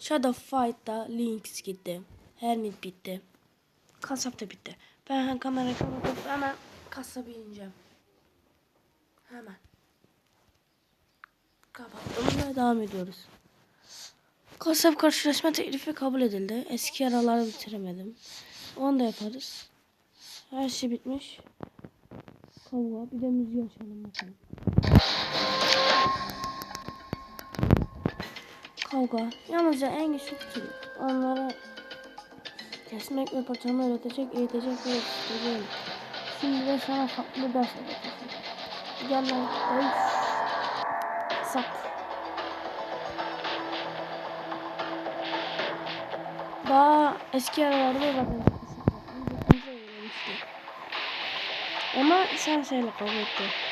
Shadow Fight'ta Lynx gitti. Hermit bitti. Kasap da bitti. Ben kamerayı kapatıp hemen kasaba ineceğim. Hemen. Kapattım ve devam ediyoruz. Kasap karşılaşma teklifi kabul edildi. Eski yaraları bitiremedim. Onu da yaparız. Her şey bitmiş. Kavga. Bir de müziği açalım bakalım. Kavga. Yalnızca en güçlü kim? Onlara kesmek ve parçalama öğretecek, eğitecek ve yetiştireceğim. Şimdi de sana farklı ders öğreteceğim. Gel lan. Öf. Sap. Daha eski aralarda Öncesinde öğrenmişti. Ama sen şeyle kavga etti.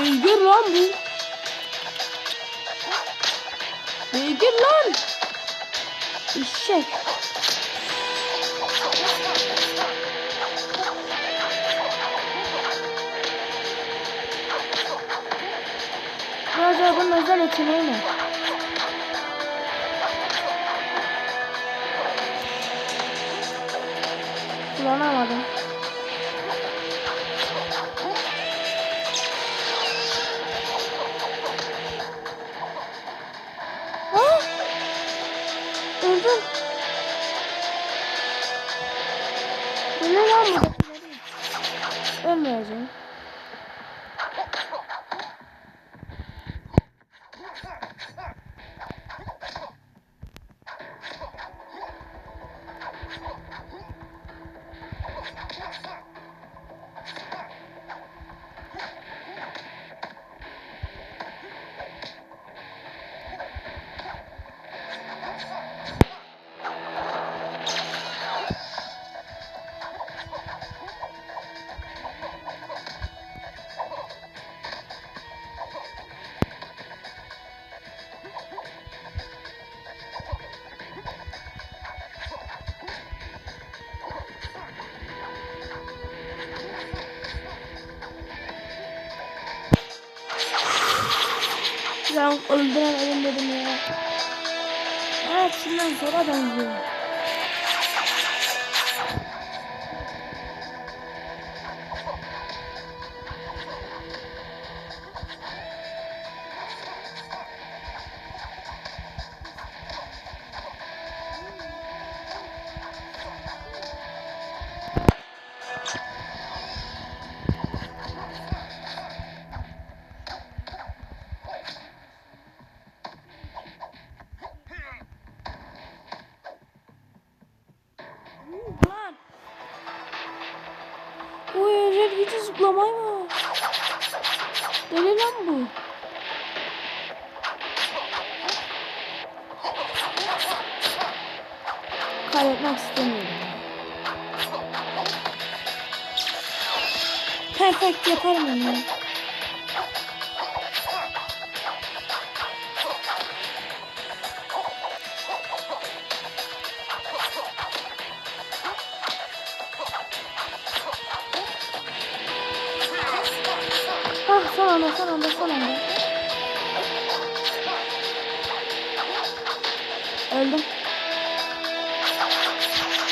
Beygir lan bu. Beygir lan. İşek. Acaba bunun özel yeteneği ne? Kullanamadım. Öldüremedim dedim ya. Evet şimdiden sonra benziyor. Mı? Deli lan bu. Kaybetmek istemiyorum. Perfect yaparım onu. Anda son anda son anda. Öldüm.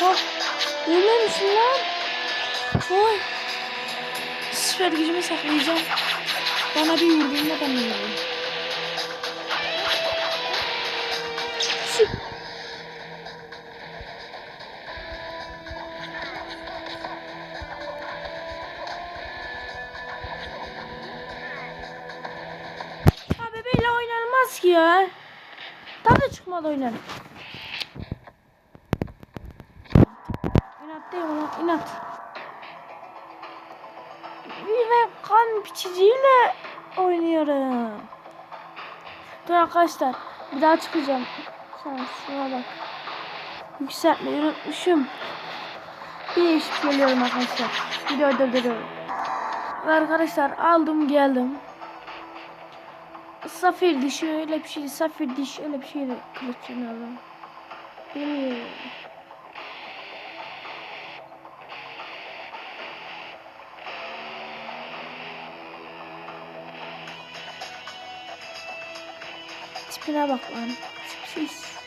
Oh. Ölmemişim lan. Oy. Süper gücümü saklayacağım. Bana bir vurduğunda ben de vurayım. Ya. Tadı çıkmadı oynarım. İnat değil lan? İnat. Bir ve kan biçiciyle oynuyorum. Dur arkadaşlar. Bir daha çıkacağım. Şansıma bak. Yükseltmeyi unutmuşum. Bir değişik geliyorum arkadaşlar. Video durduruyorum. Arkadaşlar aldım geldim. Safir dişi öyle bir şey, safir dişi öyle bir şeydi kılıçını alalım. Bilmiyorum. Tipine bak lan. Tipsiz.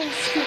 so sweet.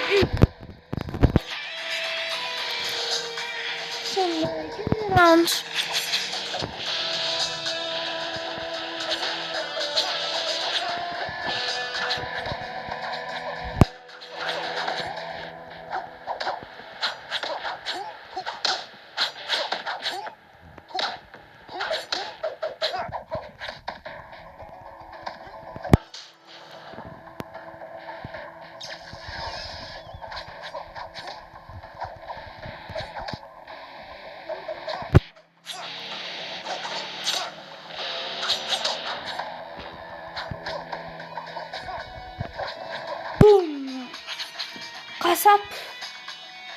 Kasap.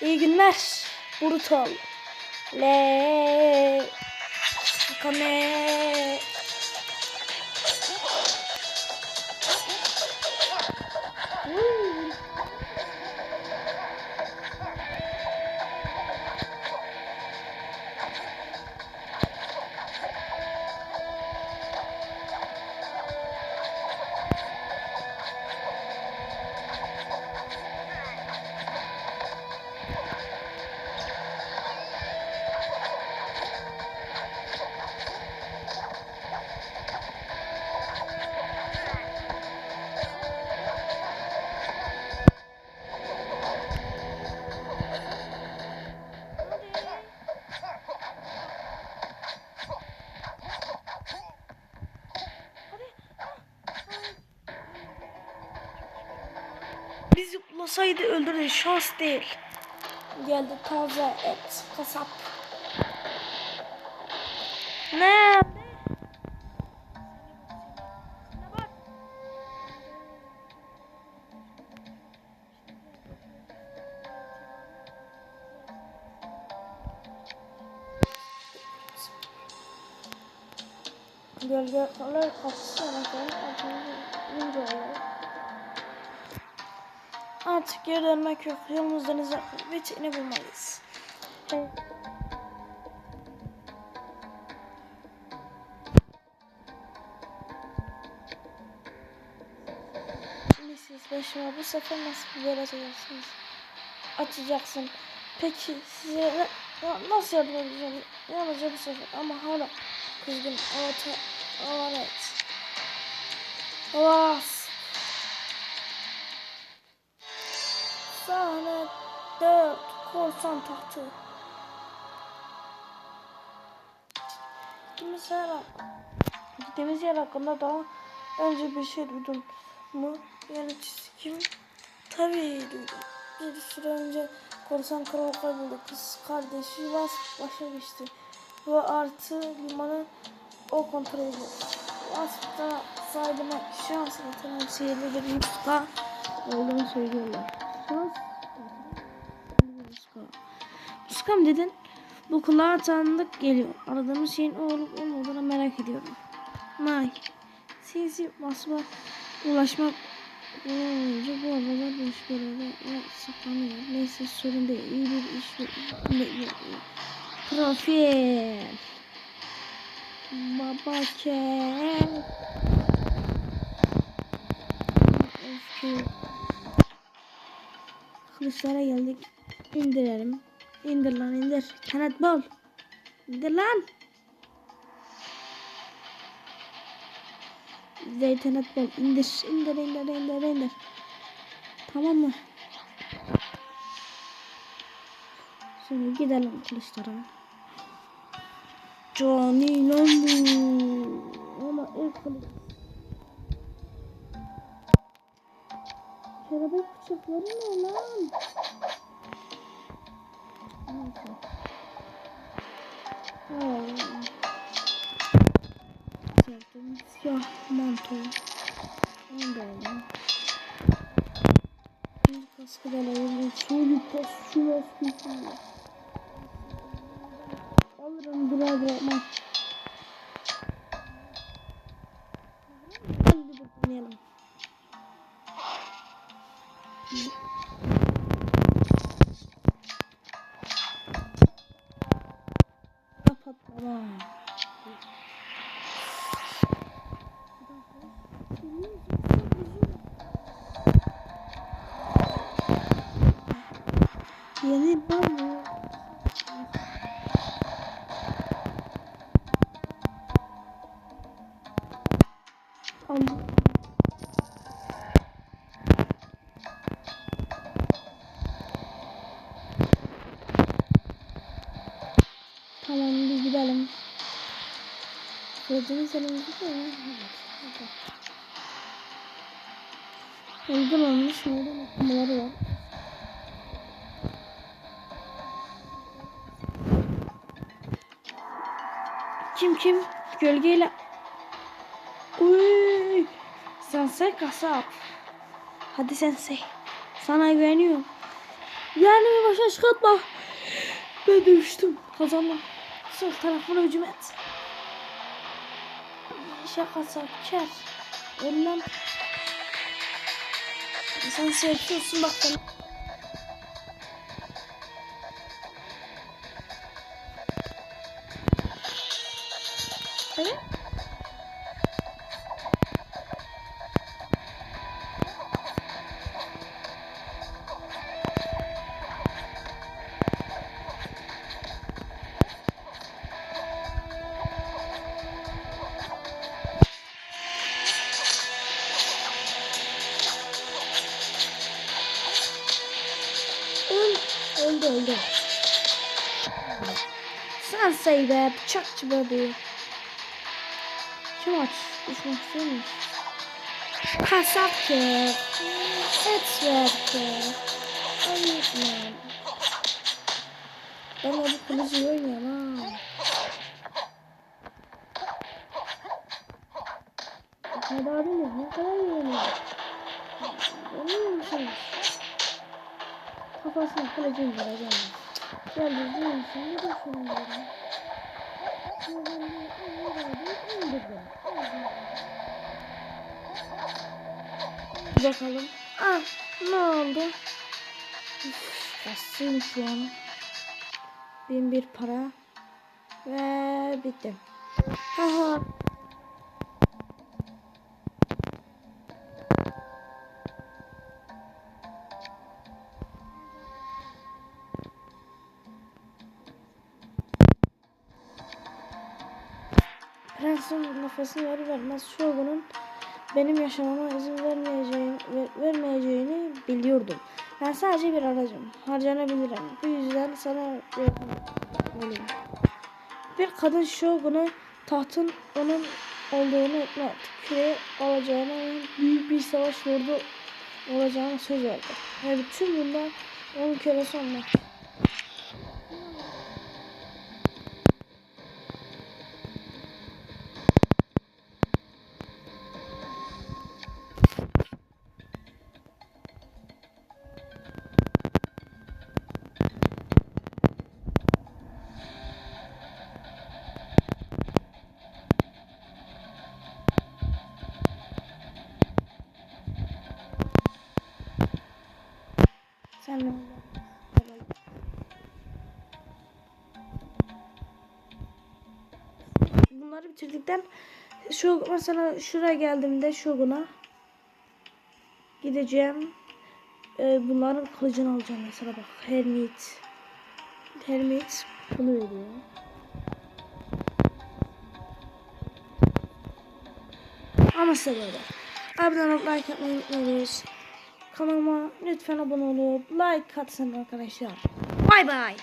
İyi günler. Brutal. Le. Kame. Bulasaydı öldürdü şans değil. Geldi taze et kasap. Ne? Gölge kalır kapısına Artık geri dönmek yok. Yolumuz denize ve çiğne bulmalıyız. Evet. Şimdi siz başıma bu sefer nasıl bir yer açacaksınız? Açacaksın. Peki size ne, na- nasıl yardım edeceğim? Yalnızca bu sefer ama hala kızgın. Orta, evet. Vas. 4 korsan tahtı. Gittiğimiz yer, gittiğimiz yer hakkında daha önce bir şey duydun mu? Yöneticisi kim? Tabii duydum. Bir süre önce korsan kral kayboldu. Kız kardeşi Vas başa geçti. Ve artı limanı o kontrol ediyor. Vasf'ta sahibine şans getiren sihirli bir Muska olduğunu söylüyorlar. Şans Muska. Mı dedin? Bu kulağa tanıdık geliyor. Aradığımız şeyin o olup olmadığını merak ediyorum. May. Sinsi basma ulaşmak olunca bu arada boş görevde saklanıyor. Neyse sorun değil. İyi bir iş. Profil. Baba ke. Öfke. Kılıçlara geldik. İndirelim. İndir lan indir. Kanat bol. İndir lan. Zeytinat bol. İndir. İndir indir indir indir. Tamam mı? Şimdi gidelim kılıçlara. Johnny lan bu. Ama ilk kılıç. Kelebek bıçakları ne lan? Sevdiğim siyah manto. Ben geldim. Bir kaskı da alalım. Şöyle pas şu kaskı. Alırım birader ama. Yeni mı? Ama Tamam bir gidelim. Gördüğünüz elimizde mi? Evet. Uygun olmuş meydan okumaları var. Kim kim? Gölgeyle... Uy! Sensei kasap. Hadi sensei. Sana güveniyorum. Yani başa çıkartma. Ben düştüm. Kazandım. Sol tarafına hücum et. Şakası ker. Ölmem. Sen seviyorsun bak Sen say be bıçakçı bebeği. Kim aç? Düşmek istiyormuş. Kasap ki. Et ver ki. Ayıp Ben bu kılıcı oynuyorum ha. Hadi abiniz ne kadar yiyorsunuz? Görüyor musunuz? Kafasına kılıcını vuracağım. Gel düzgün misin? Ne düşünüyorum? Bakalım. Ah ne oldu? Üf, Kastım şu an. Bin bir para. Ve bitti. Haha. Nefesini verir vermez Shogun'un benim yaşamama izin vermeyeceğini, ver- vermeyeceğini biliyordum. Ben sadece bir aracım. Harcanabilirim. Bu yüzden sana yardım etmeliyim. Bir kadın Shogun'a tahtın onun olduğunu ikna etti. Küre alacağına büyük bir savaş lordu olacağına söz verdi. Ve bütün bunlar onun kölesi olmak. Bitirdikten şu mesela şuraya geldiğimde Shogun'a gideceğim. Ee, bunların kılıcını alacağım mesela bak Hermit. Hermit bunu veriyor. Ama size böyle. Abone olup like atmayı unutmayınız. Kanalıma lütfen abone olup like atsın arkadaşlar. Bay bay.